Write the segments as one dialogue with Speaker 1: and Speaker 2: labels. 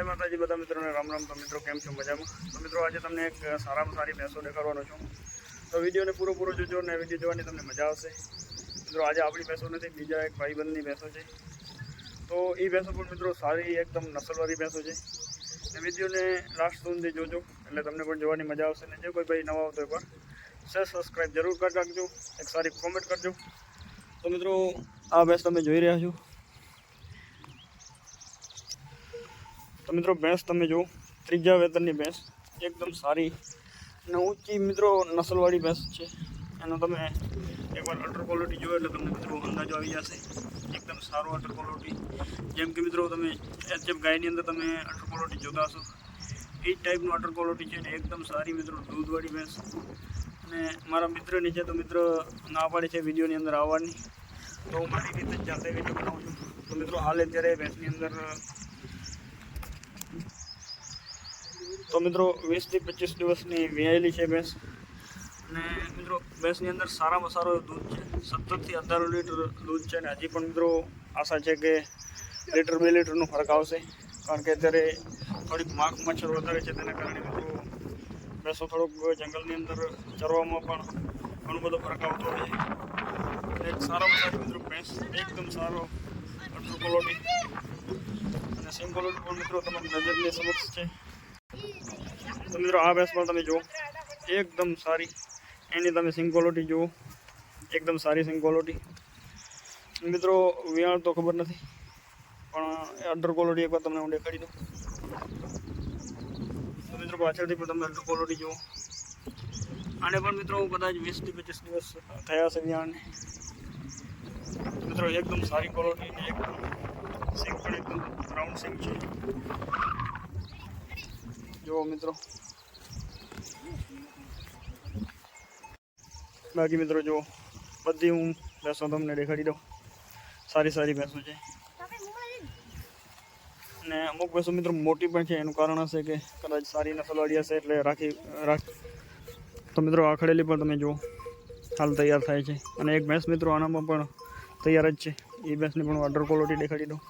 Speaker 1: જય માતાજી, બધા મિત્રોને રામ રામ. તો મિત્રો, કેમ છો? મજામાં? તો મિત્રો, આજે તમને એક સારામાં સારી ભેંસો દેખાડવાનો છું. તો વિડીયોને પૂરો જોજો ને વીડિયો જોવાની તમને મજા આવશે. મિત્રો, આજે આપણી ભેંસો નથી, બીજા એક ભાઈબંધની ભેંસો છે. તો એ ભેંસો પણ મિત્રો સારી, એકદમ નસલવાળી ભેંસો છે. ને વિડીયોને લાસ્ટ સુધી જોજો, એટલે તમને પણ જોવાની મજા આવશે. ને જો કોઈ ભાઈ નવા આવતો પણ શેર સબસ્ક્રાઈબ જરૂર કરી રાખજો એક સારી કોમેન્ટ કરજો. તો મિત્રો, આ ભેંસ તમે જોઈ રહ્યા છો. તો મિત્રો ભેંસ તમે જુઓ, ત્રીજા વેતનની ભેંસ, એકદમ સારી અને ઊંચી મિત્રો નસલવાળી ભેંસ છે. એનો તમે એકવાર અટર ક્વોલિટી જોયો એટલે તમને મિત્રો અંદાજો આવી જશે. એકદમ સારો અટર ક્વોલિટી જેમ કે મિત્રો તમે એચએફ ગાયની અંદર તમે અટર ક્વોલિટી જોતા હશો. એ જ ટાઈપનું અટર ક્વોલિટી છે અને એકદમ સારી મિત્રો દૂધવાળી ભેંસ. અને મારા મિત્રની છે તો મિત્ર ના પાડે છે વિડીયોની અંદર આવવાની. તો હું મારી રીતે જ જાતે વીડિયો બનાવું છું. તો મિત્રો હાલ અત્યારે ભેંસની અંદર તો મિત્રો વીસથી પચીસ દિવસની વ્યાયેલી છે ભેંસ. અને મિત્રો ભેંસની અંદર સારામાં સારું દૂધ છે. સત્તરથી અઢાર લીટર દૂધ છે અને હજી પણ મિત્રો આશા છે કે લીટર બે લીટરનો ફરક આવશે. કારણ કે અત્યારે થોડીક માખ મચ્છર વધારે છે, તેના કારણે મિત્રો ભેંસો થોડુંક જંગલની અંદર ચરવામાં પણ ઘણો બધો ફરક આવતો હોય છે. એક સારામાં સારી મિત્રો ભેંસ એકદમ સારો અઠર ક્વોલિટી અને સેમ ક્વોલિટી પણ મિત્રો તમારી નજરની સમક્ષ છે. તો મિત્રો, આ ભેંસ પણ તમે જુઓ. એકદમ સારી. એની તમે સિંગ ક્વોલિટી જુઓ. એકદમ સારી સિંગ ક્વોલિટી. મિત્રો, વિયાણ તો ખબર નથી, પણ અંડર ક્વોલિટી એકવાર તમને હું દેખાડી દઉં. તો મિત્રો, પાછળથી પણ તમે અંડર ક્વોલિટી જુઓ. આને પણ મિત્રો કદાચ વીસથી પચીસ દિવસ થયા છે વિયાણને. મિત્રો, એકદમ સારી ક્વોલિટી એકદમ સિંગ પણ એકદમ રાઉન્ડ સિંગ છે. જુઓ મિત્રો. બાકી મિત્રો જુઓ, બધી હું ભેંસો તમને દેખાડી દઉં. સારી સારી ભેંસો છે. અને અમુક ભેંસો મિત્રો મોટી પણ છે, એનું કારણ હશે કે કદાચ સારી નસલવાળી હશે એટલે રાખી, રાખ. તો મિત્રો આખડેલી પણ તમે જુઓ, હાલ તૈયાર થાય છે. અને એક ભેંસ મિત્રો આનામાં પણ તૈયાર જ છે. એ ભેંસની પણ અડર ક્વોલિટી દેખાડી દઉં.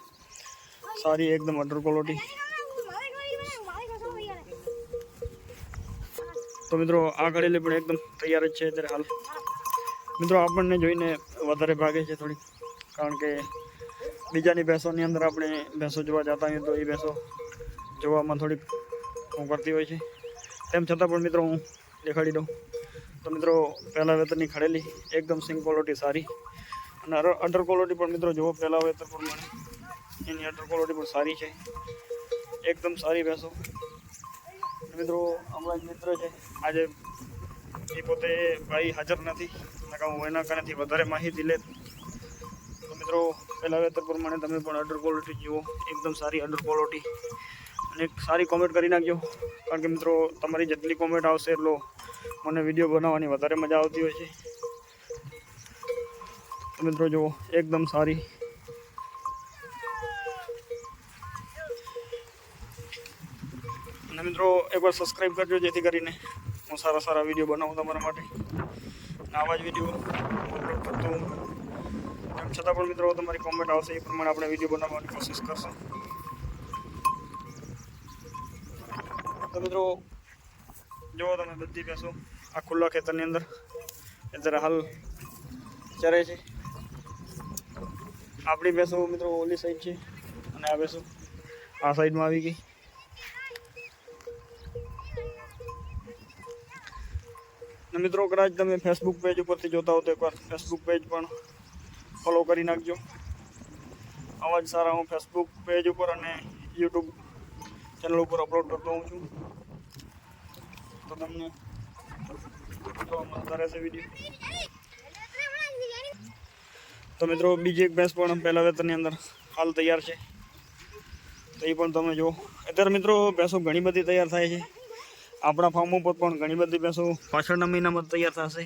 Speaker 1: સારી એકદમ અડર ક્વોલિટી તો મિત્રો આ ઘડેલી પણ એકદમ તૈયાર જ છે અત્યારે હાલ. મિત્રો આપણને જોઈને વધારે ભાગે છે થોડીક, કારણ કે બીજાની ભેંસોની અંદર આપણે ભેંસો જોવા જતા હોઈએ તો એ ભેંસો જોવામાં થોડીક હું કરતી હોય છે. તેમ છતાં પણ મિત્રો હું દેખાડી દઉં. તો મિત્રો પહેલાં વેતરની ખડેલી એકદમ સિંગ ક્વોલિટી સારી અને અંડર ક્વોલિટી પણ મિત્રો જુઓ પહેલાં વેતર પ્રમાણે. એની અંડર ક્વોલિટી પણ સારી છે. એકદમ સારી ભેંસો. મિત્રો હમણાં મિત્ર છે. આજે એ પોતે ભાઈ હાજર નથી. હું એના કારણેથી વધારે માહિતી લે તો મિત્રો, પહેલાં વેતર પ્રમાણે તમે પણ અડર ક્વોલિટી જુઓ. એકદમ સારી અડર ક્વોલિટી અને સારી કોમેન્ટ કરી નાખજો. કારણ કે મિત્રો, તમારી જેટલી કોમેન્ટ આવશે એટલો મને વીડિયો બનાવવાની વધારે મજા આવતી હોય છે. તો મિત્રો, જુઓ, એકદમ સારી. અને મિત્રો, એકવાર સબસ્ક્રાઈબ કરજો જેથી કરીને હું સારા સારા વીડિયો બનાવું તમારા માટે. આવા જ વીડિયો અપલોડ કરતો હું. તેમ છતાં પણ મિત્રો, તમારી કોમેન્ટ આવશે, એ પ્રમાણે આપણે વીડિયો બનાવવાની કોશિશ કરશું. તો મિત્રો, જુઓ તમે બધી બેસો આ ખુલ્લા ખેતરની અંદર. અત્યારે હાલ ચરે છે. આપણી બેસો મિત્રો ઓલી સાઈડ છે અને આ બેસો આ સાઈડમાં આવી ગઈ. મિત્રો, કદાચ તમે ફેસબુક પેજ ઉપરથી જોતા હો તો એકવાર ફેસબુક પેજ પણ ફોલો કરી નાખજો. આવા જ સારા હું ફેસબુક પેજ ઉપર અને યુટ્યુબ ચેનલ ઉપર અપલોડ કરતો હોઉં છું. તો તમને જોવા મળતા રહેશે તો મિત્રો, બીજી એક ભેંસ પણ પહેલાં વેતરની અંદર હાલ તૈયાર છે. તો એ પણ તમે જુઓ. અત્યારે મિત્રો ભેંસો ઘણી બધી તૈયાર થાય છે. આપણા ફાર્મ ઉપર પણ ઘણી બધી ભેંસો પાછળના મહિનામાં તૈયાર થશે.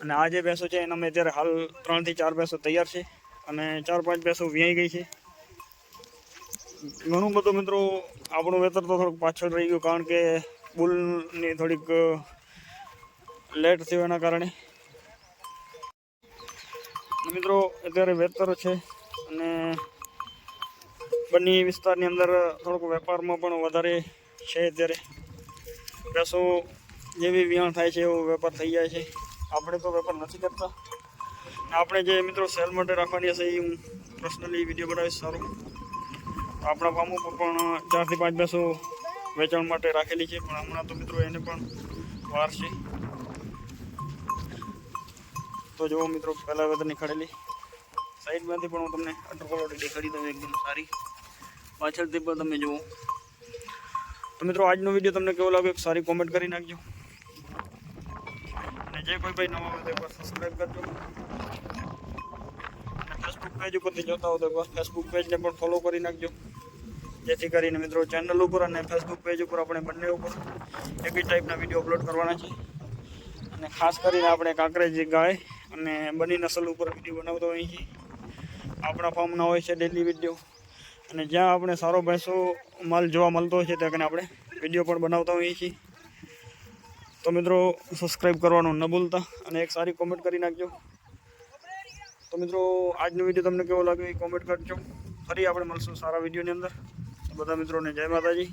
Speaker 1: અને આ જે ભેંસો છે એના મેં અત્યારે હાલ ત્રણથી ચાર ભેંસો તૈયાર છે. અને ચાર પાંચ ભેંસો વ્યાઈ ગઈ છે. ઘણું બધું મિત્રો આપણું વેતર તો થોડુંક પાછળ રહી ગયું કારણ કે બુલની થોડીક લેટ થયું એના કારણે. મિત્રો અત્યારે વેતર છે અને બંને વિસ્તારની અંદર થોડોક વેપારમાં પણ વધારે છે અત્યારે. ભેંસો જેવી વિહાણ થાય છે, એવો વેપાર થઈ જાય છે. આપણે તો વેપાર નથી કરતા. આપણે જે મિત્રો સેલ માટે રાખવાની હશે, એ હું પર્સનલી વીડિયો બનાવીશ, સારું. આપણા ઉપર પણ ચારથી પાંચ બેસો વેચાણ માટે રાખેલી છે, પણ હમણાં તો મિત્રો એને પણ વાર છે. તો જુઓ મિત્રો, પહેલાં વેદરની નીકળેલી સાઈડમાંથી પણ હું તમને અટર ક્વોલિટી દેખાડી દઉં, એકદમ સારી. પાછળથી પણ તમે જુઓ. તો મિત્રો, આજનો વીડિયો તમને કેવો લાગ્યો? સારી કોમેન્ટ કરી નાખજો. અને જે કોઈ ભાઈ નવા હોય તો એકવાર સબસ્ક્રાઈબ કરજો. અને ફેસબુક પેજ ઉપરથી જોતા હો તો એકવાર ફેસબુક પેજને પણ ફોલો કરી નાખજો. જેથી કરીને મિત્રો ચેનલ ઉપર અને ફેસબુક પેજ ઉપર આપણે બંને ઉપર એક ટાઈપના વીડિયો અપલોડ કરવાના છે. અને ખાસ કરીને આપણે કાંકરેજી ગાય અને બની નસલ ઉપર વીડિયો બનાવતો હોઈએ છીએ. આપણા ફોર્મના હોય છે ડેલી વીડિયો અને જ્યાં આપણે સારો ભેંસો માલ જોવા મળતો હોય છે, ત્યાં કને આપણે વીડિયો પણ બનાવતા હોઈએ છીએ. તો મિત્રો સબસ્ક્રાઈબ કરવાનું ન ભૂલતા અને એક સારી કોમેન્ટ કરી નાખજો. તો મિત્રો, આજનો વીડિયો તમને કેવો લાગ્યો એ કોમેન્ટ કરજો. ફરી આપણે મળશું સારા વિડીયોની અંદર. બધા મિત્રોને જય માતાજી.